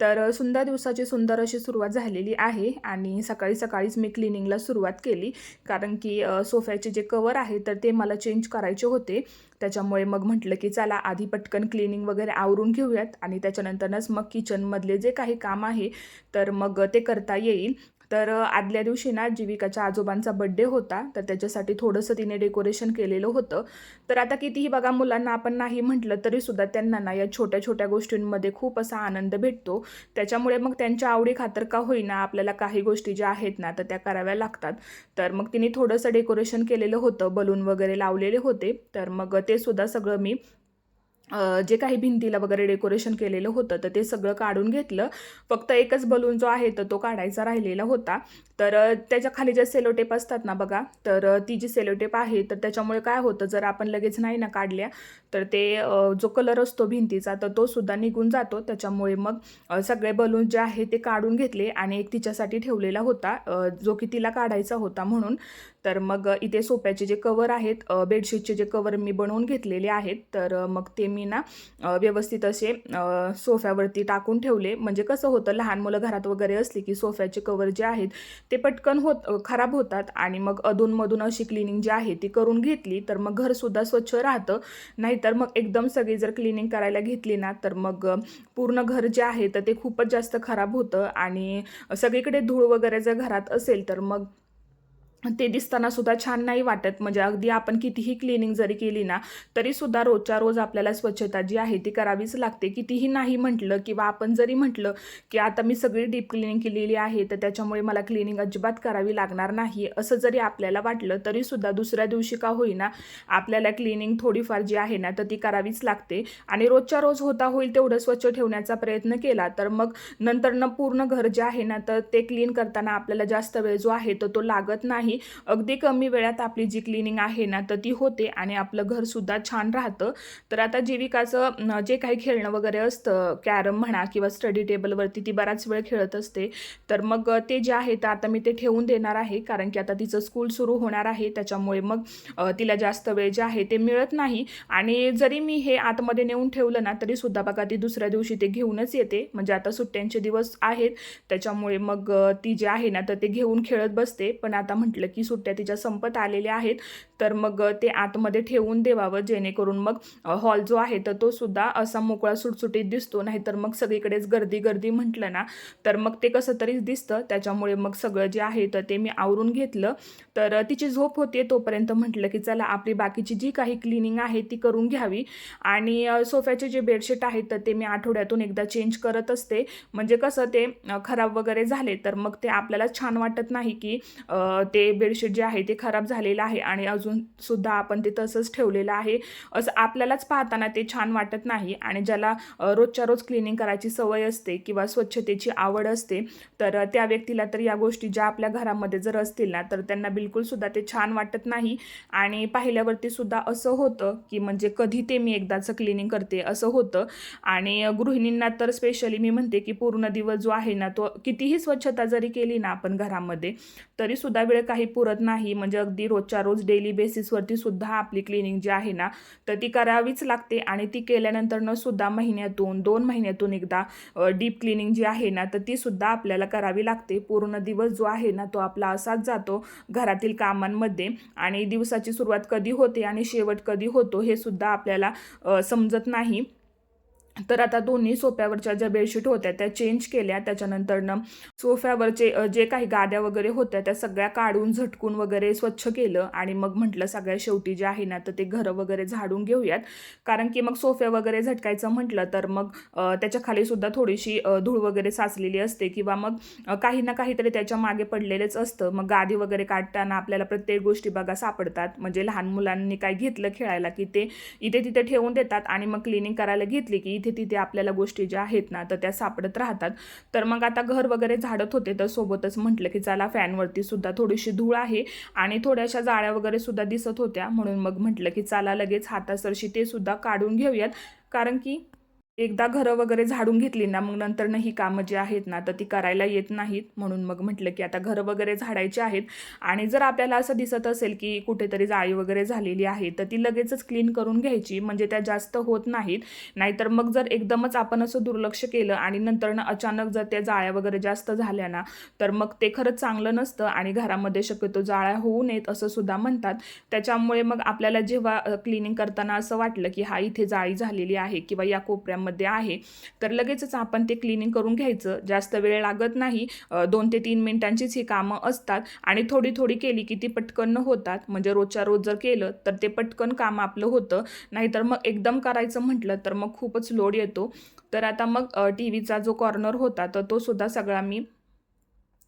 तर सुंदर दिवसाची सुंदर अशी सुरुवात झालेली आहे आणि सकाळी सकाळीच मी क्लिनिंगला सुरुवात केली. कारण की सोफ्याचे जे कवर आहे तर ते मला चेंज करायचे होते. त्याच्यामुळे मग म्हटलं की चला आधी पटकन क्लिनिंग वगैरे आवरून घेऊयात. आणि त्याच्यानंतरच मग किचनमधले जे काही काम आहे तर मग ते करता येईल. तर आदल्या दिवशी ना जीविकाच्या आजोबांचा बड्डे होता तर त्याच्यासाठी थोडंसं तिने डेकोरेशन केलेलं होतं. तर आता कितीही बघा मुलांना आपण नाही म्हटलं तरीसुद्धा त्यांना ना या छोट्या छोट्या गोष्टींमध्ये खूप असा आनंद भेटतो. त्याच्यामुळे मग त्यांच्या आवडी खातर का होईना आपल्याला काही गोष्टी ज्या आहेत ना तर त्या कराव्या लागतात. तर मग तिने थोडंसं डेकोरेशन केलेलं होतं बलून वगैरे लावलेले होते. तर मग ते सुद्धा सगळं मी जे काही भिंतीला वगैरे डेकोरेशन केलेलं होतं तर ते सगळं काढून घेतलं. फक्त एकच बलून जो आहे तर तो काढायचा राहिलेला होता. तर त्याच्याखाली ज्या सेलोटेप असतात ना बघा तर ती जी सेलोटेप आहे तर त्याच्यामुळे काय होतं जर आपण लगेच नाही ना काढल्या तर ते जो कलर असतो भिंतीचा तर तो सुद्धा निघून जातो. त्याच्यामुळे मग सगळे बलून जे आहे ते काढून घेतले आणि एक तिच्यासाठी ठेवलेला होता जो की तिला काढायचा होता म्हणून. तर मग इथे सोप्याचे जे कवर आहेत बेडशीटचे जे कवर मी बनवून घेतलेले आहेत तर मग ते मी ना व्यवस्थित असे सोफ्यावरती टाकून ठेवले. म्हणजे कसं होतं लहान मुलं घरात वगैरे असली की सोफ्याचे कवर जे आहेत ते पटकन होत खराब होतात आणि मग अधूनमधून अशी क्लिनिंग जी आहे ती करून घेतली तर मग घरसुद्धा स्वच्छ राहतं. नाहीतर मग एकदम सगळी जर क्लिनिंग करायला घेतली ना तर मग पूर्ण घर जे आहे तर ते खूपच जास्त खराब होतं. आणि सगळीकडे धूळ वगैरे जर घरात असेल तर मग ते दिसताना सुद्धा छान नाही वाटत. म्हणजे अगदी आपण कितीही क्लिनिंग जरी केली ना तरी सुद्धा रोजच्या रोज आपल्याला स्वच्छता जी आहे ती करावीच लागते. कितीही नाही म्हटलं किंवा आपण जरी म्हटलं की आता मी सगळी डीप क्लिनिंग केलेली आहे तर त्याच्यामुळे मला क्लिनिंग अजिबात करावी लागणार नाही असं जरी आपल्याला वाटलं तरी सुद्धा दुसऱ्या दिवशी का होईना आपल्याला क्लिनिंग थोडीफार जी आहे ना तर ती करावीच लागते. आणि रोजच्या रोज होता होईल तेवढं स्वच्छ ठेवण्याचा प्रयत्न केला तर मग नंतर न पूर्ण घर जे आहे ना तर ते क्लीन करताना आपल्याला जास्त वेळ जो आहे तर तो लागत नाही. अगदी कमी वेळात आपली जी क्लिनिंग आहे ना तर ती होते आणि आपलं घरसुद्धा छान राहतं. तर आता जीविकाचं जे काही खेळणं वगैरे असतं कॅरम म्हणा किंवा स्टडी टेबलवरती ती बराच वेळ खेळत असते. तर मग ते जे आहे तर आता मी ते ठेवून देणार आहे कारण की आता तिचं स्कूल सुरू होणार आहे. त्याच्यामुळे मग तिला जास्त वेळ जे आहे ते मिळत नाही. आणि जरी मी हे आतमध्ये नेऊन ठेवलं ना तरी सुद्धा बघा ती दुसऱ्या दिवशी ते घेऊनच येते. म्हणजे आता सुट्ट्यांचे दिवस आहेत. त्याच्यामुळे मग ती जे आहे ना तर ते घेऊन खेळत बसते. पण आता म्हटलं की सुट्ट्या तिच्या संपत आलेल्या आहेत. तर मग ते आतमध्ये ठेवून देवावं जेणेकरून मग हॉल जो आहे तर तो सुद्धा असा मोकळा सुटसुटीत दिसतो. नाहीतर मग सगळीकडेच गर्दी गर्दी म्हटलं ना तर मग ते कसं तरीच दिसतं. त्याच्यामुळे मग सगळं जे आहे तर ते मी आवरून घेतलं. तर तिची झोप होते तोपर्यंत म्हटलं की चला आपली बाकीची जी काही क्लिनिंग आहे ती करून घ्यावी. आणि सोफ्याचे जे बेडशीट आहेत तर ते मी आठवड्यातून एकदा चेंज करत असते. म्हणजे कसं ते खराब वगैरे झाले तर मग ते आपल्याला छान वाटत नाही की ते बेडशीट जे आहे ते खराब झालेलं आहे आणि अजून सुद्धा आपण ते तसंच ठेवलेलं आहे. असं आपल्यालाच पाहताना ते छान वाटत नाही आणि ज्याला रोजच्या रोज क्लिनिंग करायची सवय असते किंवा स्वच्छतेची आवड असते तर त्या व्यक्तीला तर या गोष्टी ज्या आपल्या घरामध्ये जर असतील ना तर त्यांना बिलकुलसुद्धा ते छान वाटत नाही. आणि पाहिल्यावरती सुद्धा असं होतं की म्हणजे कधी ते मी एकदाचं क्लिनिंग करते असं होतं. आणि गृहिणींना तर स्पेशली मी म्हणते की पूर्ण दिवस जो आहे ना तो कितीही स्वच्छता जरी केली ना आपण घरामध्ये तरी सुद्धा वेळ काही पुरत नाही. म्हणजे अगदी रोजच्या रोज डेली बेसिसवरती सुद्धा आपली क्लिनिंग जी आहे ना तर ती करावीच लागते. आणि ती केल्यानंतरनं सुद्धा महिन्यातून दोन महिन्यातून एकदा डीप क्लिनिंग जी आहे ना तर ती सुद्धा आपल्याला करावी लागते. पूर्ण दिवस जो आहे ना तो आपला असाच जातो घरातील कामांमध्ये. आणि दिवसाची सुरुवात कधी होते आणि शेवट कधी होतो हे सुद्धा आपल्याला समजत नाही. तर आता दोन्ही सोफ्यावरच्या ज्या बेडशीट होत्या त्या चेंज केल्या. त्याच्यानंतरनं सोफ्यावरचे जे काही गाद्या वगैरे होत्या त्या सगळ्या काढून झटकून वगैरे स्वच्छ केलं आणि मग म्हटलं सगळ्या शेवटी जे आहे ना तर ते घरं वगैरे झाडून घेऊयात. कारण की मग सोफ्या वगैरे झटकायचं म्हटलं तर मग त्याच्याखाली सुद्धा थोडीशी धूळ वगैरे साचलेली असते किंवा मग काही ना काहीतरी त्याच्यामागे पडलेलेच असतं. मग गादी वगैरे काढताना आपल्याला प्रत्येक गोष्टी बघा सापडतात. म्हणजे लहान मुलांनी काय घेतलं खेळायला की ते इथे तिथे ठेवून देतात आणि मग क्लिनिंग करायला घेतली की इथे तिथे आपल्याला गोष्टी ज्या आहेत ना तर त्या सापडत राहतात. तर मग आता घर वगैरे झाडत होते तर सोबतच म्हटलं की चला फॅनवरती सुद्धा थोडीशी धूळ आहे आणि थोड्याशा जाळ्या वगैरे सुद्धा दिसत होत्या. म्हणून मग म्हटलं की चला लगेच हातासरशी ते सुद्धा काढून घेऊयात. कारण की एकदा घरं वगैरे झाडून घेतली ना मग नंतर ही कामं जी आहेत ना तर ती करायला येत नाहीत. म्हणून मग म्हटलं की आता घरं वगैरे झाडायची आहेत. आणि जर आपल्याला असं दिसत असेल की कुठेतरी जाळी वगैरे झालेली आहे तर ती लगेचच क्लीन करून घ्यायची. म्हणजे त्या जास्त होत नाहीत. नाहीतर मग जर एकदमच आपण असं दुर्लक्ष केलं आणि नंतर ना अचानक जर त्या जाळ्या वगैरे जास्त झाल्या ना तर मग ते खरंच चांगलं नसतं आणि घरामध्ये शक्यतो जाळ्या होऊ नयेत असं सुद्धा म्हणतात. त्याच्यामुळे मग आपल्याला जेव्हा क्लिनिंग करताना असं वाटलं की हा इथे जाळी झालेली आहे किंवा या कोपऱ्यामध्ये आहे. तर लगेचच आपण ते क्लिनिंग करून घ्यायचं. जास्त वेळ लागत नाही. दोन ते तीन मिनिटांचीच ही कामं असतात. आणि थोडी थोडी केली की ती पटकन होतात. म्हणजे रोजच्या रोज जर केलं तर ते पटकन काम आपलं होतं. नाहीतर मग एकदम करायचं म्हटलं तर मग खूपच लोड येतो. तर आता मग टी व्हीचा जो कॉर्नर होता तर तो सुद्धा सगळा मी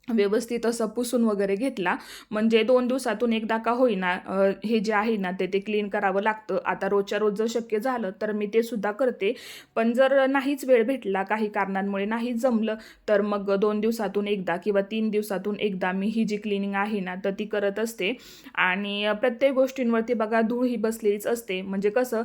व्यवस्थित असं पुसून वगैरे घेतला. म्हणजे दोन दिवसातून एकदा का होईना हे जे आहे ना ते ते क्लीन करावं लागतं. आता रोजच्या रोज जर शक्य झालं तर मी ते सुद्धा करते. पण जर नाहीच वेळ भेटला काही कारणांमुळे नाही जमलं तर मग दोन दिवसातून एकदा किंवा तीन दिवसातून एकदा मी ही जी क्लिनिंग आहे ना तर ती करत असते. आणि प्रत्येक गोष्टींवरती बघा धूळ ही बसलेलीच असते. म्हणजे कसं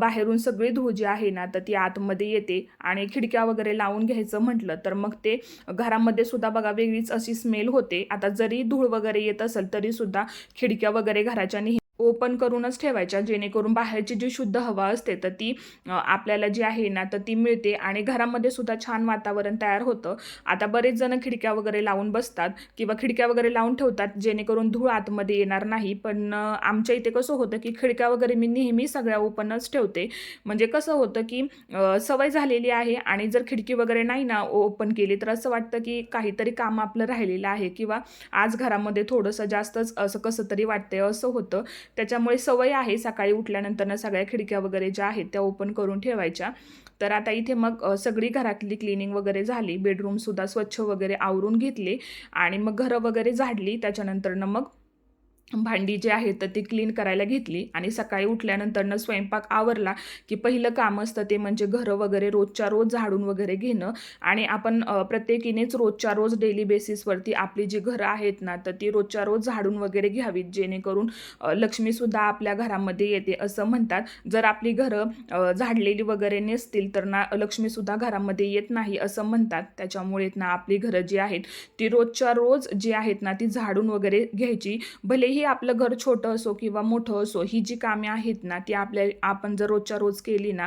बाहेरून सगळी धूळ जी आहे ना तर ती आतमध्ये येते. आणि खिडक्या वगैरे लावून घ्यायचं म्हटलं तर मग ते घरामध्ये सुद्धा बघा वेगळीच अशी स्मेल होते. आता जरी धूळ वगैरे येत असेल तरीसुद्धा खिडक्या वगैरे घराच्या नेहमी ओपन करूनच ठेवायच्या जेणेकरून बाहेरची जी शुद्ध हवा असते तर ती आपल्याला जी आहे ना तर ती मिळते आणि घरामध्ये सुद्धा छान वातावरण तयार होतं. आता बरेच जण खिडक्या वगैरे लावून बसतात किंवा खिडक्या वगैरे लावून ठेवतात जेणेकरून धूळ आतमध्ये येणार नाही. पण आमच्या इथे कसं होतं की खिडक्या वगैरे मी नेहमी सगळ्या ओपनच ठेवते. म्हणजे कसं होतं की सवय झालेली आहे आणि जर खिडकी वगैरे नाही ना ओपन केली तर असं वाटतं की काहीतरी काम आपलं राहिलेलं आहे किंवा आज घरामध्ये थोडंसं जास्तच असं कसं तरी वाटतंय असं होतं. त्याच्यामुळे सवय आहे सकाळी उठल्यानंतरनं सगळ्या खिडक्या वगैरे ज्या आहेत त्या ओपन करून ठेवायच्या. तर आता इथे मग सगळी घरातली क्लिनिंग वगैरे झाली. बेडरूमसुद्धा स्वच्छ वगैरे आवरून घेतले आणि मग घरं वगैरे झाडली. त्याच्यानंतरनं मग भांडी जी आहेत तर ती क्लीन करायला घेतली आणि सकाळी उठल्यानंतरनं स्वयंपाक आवरला की पहिलं काम असतं ते म्हणजे घरं वगैरे रोजच्या रोज झाडून वगैरे घेणं. आणि आपण प्रत्येकीनेच रोजच्या रोज डेली बेसिसवरती आपली जी घरं आहेत ना तर ती रोजच्या रोज झाडून वगैरे घ्यावीत जेणेकरून लक्ष्मीसुद्धा आपल्या घरामध्ये येते असं म्हणतात. जर आपली घरं झाडलेली वगैरे नसतील तर ना लक्ष्मीसुद्धा घरामध्ये येत नाही असं म्हणतात. त्याच्यामुळे ना आपली घरं जी आहेत ती रोजच्या रोज जी आहेत ना ती झाडून वगैरे घ्यायची. भलेही आपलं घर छोटं असो किंवा मोठं असो ही जी कामे आहेत ना ती आपल्या आपण जर रोजच्या रोज केली ना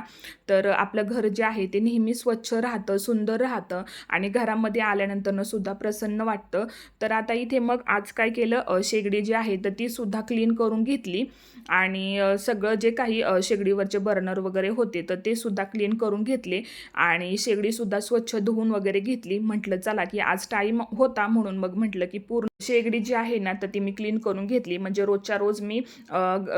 तर आपलं घर जे आहे ते नेहमी स्वच्छ राहतं सुंदर राहतं आणि घरामध्ये आल्यानंतरनं सुद्धा प्रसन्न वाटतं. तर आता इथे मग आज काय केलं शेगडी जी आहे तर ती सुद्धा क्लीन करून घेतली आणि सगळं जे काही शेगडीवरचे बर्नर वगैरे होते तर ते सुद्धा क्लीन करून घेतले आणि शेगडीसुद्धा स्वच्छ धुवून वगैरे घेतली. म्हटलं चला की आज टाईम होता म्हणून मग म्हटलं की पूर्ण शेगडी जी आहे ना तर ती मी क्लीन करून घेतली. म्हणजे रोजच्या रोज मी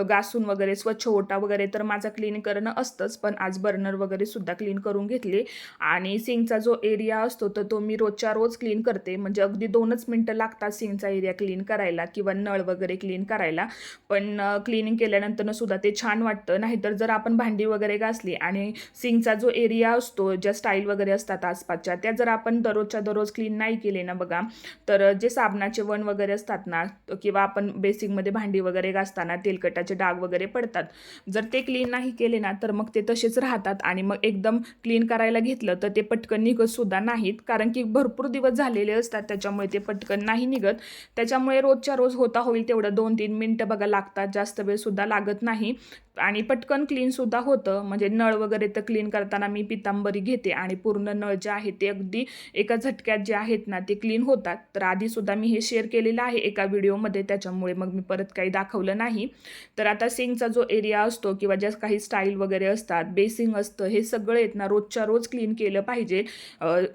घासून वगैरे स्वच्छ ओटा वगैरे तर माझा क्लीन करणं असतंच. पण आज बर्नर वगैरे सुद्धा क्लीन करून घेतले. आणि सिंकचा जो एरिया असतो तर तो मी रोजच्या रोज क्लीन करते. म्हणजे अगदी दोनच मिनटं लागतात सिंकचा एरिया क्लीन करायला किंवा नळ वगैरे क्लीन करायला. पण क्लिनिंग केल्यानंतर सुद्धा ते छान वाटतं. नाहीतर जर आपण भांडी वगैरे घासली आणि सिंकचा जो एरिया असतो ज्या स्टाईल वगैरे असतात आसपासच्या त्या जर आपण दररोजच्या दररोज क्लीन नाही केले ना बघा तर जे साबणाचे वण वगैरे असतात ना किंवा आपण बेसिकमध्ये भांडी वगैरे घासताना तेलकटाचे डाग वगैरे पडतात. जर ते क्लीन नाही केले ना तर मग ते तसेच राहतात आणि मग एकदम क्लीन करायला घेतलं तर ते पटकन निघत सुद्धा नाहीत. कारण की भरपूर दिवस झालेले असतात त्याच्यामुळे ते पटकन नाही निघत. त्याच्यामुळे रोजच्या रोज होता होईल तेवढं दोन तीन मिनटं बघा लागतात जास्त वेळसुद्धा लागत नाही. आणि पटकन क्लीनसुद्धा होतं. म्हणजे नळ वगैरे तर क्लीन करताना मी पितांबरी घेते आणि पूर्ण नळ जे आहे ते अगदी एका झटक्यात जे आहेत ना ते क्लीन होतात. तर आधीसुद्धा मी हे शेअर केलेलं आहे एका व्हिडिओमध्ये त्याच्यामुळे मग मी परत काही दाखवलं नाही. तर आता सिंगचा जो एरिया असतो किंवा ज्या काही स्टाईल वगैरे असतात बेसिंग असतं हे सगळं आहेत ना रोजच्या रोज क्लीन केलं पाहिजे.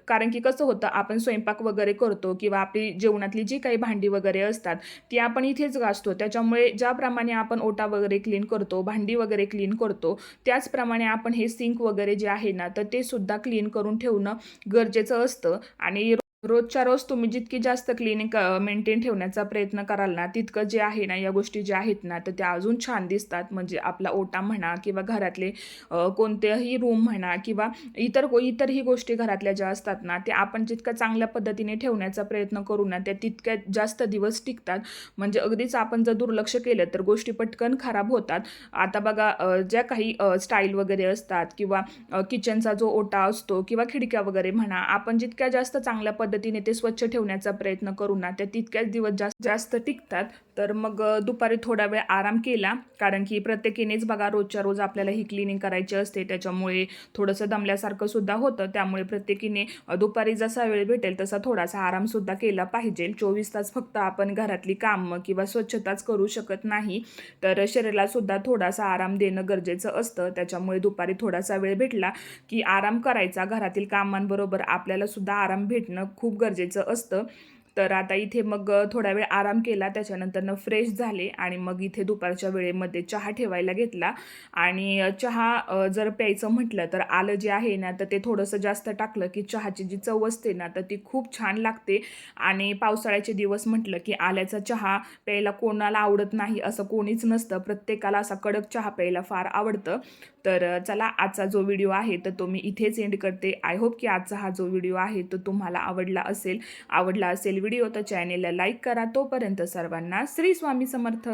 कारण की कसं होतं आपण स्वयंपाक वगैरे करतो किंवा आपली जेवणातली जी काही भांडी वगैरे असतात ती आपण इथेच घासतो. त्याच्यामुळे ज्याप्रमाणे आपण ओटा वगैरे क्लीन करतो भांडी वगैरे क्लीन करतो. त्याचप्रमाणे आपण हे सिंक वगैरे जे आहे ना तर ते सुद्धा क्लीन करून ठेवणं गरजेचं असतं. आणि रोजच्या रोज तुम्ही जितकी जास्त क्लिनिक मेंटेन ठेवण्याचा प्रयत्न कराल ना तितकं जे आहे ना या गोष्टी ज्या आहेत ना तर त्या अजून छान दिसतात. म्हणजे आपला ओटा म्हणा किंवा घरातले कोणतेही रूम म्हणा किंवा इतर को इतरही गोष्टी घरातल्या ज्या असतात ना त्या आपण जितक्या चांगल्या पद्धतीने ठेवण्याचा प्रयत्न करू ना त्या तितक्या जास्त दिवस टिकतात. म्हणजे अगदीच आपण जर दुर्लक्ष केलं तर गोष्टी पटकन खराब होतात. आता बघा ज्या काही स्टाईल वगैरे असतात किंवा किचनचा जो ओटा असतो किंवा खिडक्या वगैरे म्हणा आपण जितक्या जास्त चांगल्या पद्धती पद्धतीने ते स्वच्छ ठेवण्याचा प्रयत्न करू ना. त्या तितक्याच दिवस जास्त जास्त टिकतात. तर मग दुपारी थोडा वेळ आराम केला. कारण की प्रत्येकीनेच बघा रोजच्या रोज आपल्याला ही क्लिनिंग करायची असते. त्याच्यामुळे थोडंसं दमल्यासारखं सुद्धा होतं. त्यामुळे प्रत्येकीने दुपारी जसा वेळ भेटेल तसा थोडासा आरामसुद्धा केला पाहिजे. चोवीस तास फक्त आपण घरातली कामं किंवा स्वच्छताच करू शकत नाही. तर शरीरालासुद्धा थोडासा आराम देणं गरजेचं असतं. त्याच्यामुळे दुपारी थोडासा वेळ भेटला की आराम करायचा. घरातील कामांबरोबर आपल्यालासुद्धा आराम भेटणं खूप गरजेचं असतं. तर आता इथे मग थोडा वेळ आराम केला त्याच्यानंतरनं फ्रेश झाले आणि मग इथे दुपारच्या वेळेमध्ये चहा ठेवायला घेतला. आणि चहा जर प्यायचं म्हटलं तर आलं जे आहे ना तर ते थोडंसं जास्त टाकलं की चहाची जी चव असते ना तर ती खूप छान लागते. आणि पावसाळ्याचे दिवस म्हटलं की आल्याचा चहा प्यायला कोणाला आवडत नाही असं कोणीच नसतं. प्रत्येकाला असा कडक चहा प्यायला फार आवडतं. तर चला आजचा जो व्हिडिओ आहे तर तो मी इथेच एंड करते. आय होप की आजचा हा जो व्हिडिओ आहे तो तुम्हाला आवडला असेल. आवडला असेल व्हिडिओ तर चॅनेलला लाईक करा. तोपर्यंत सर्वांना श्री स्वामी समर्थ.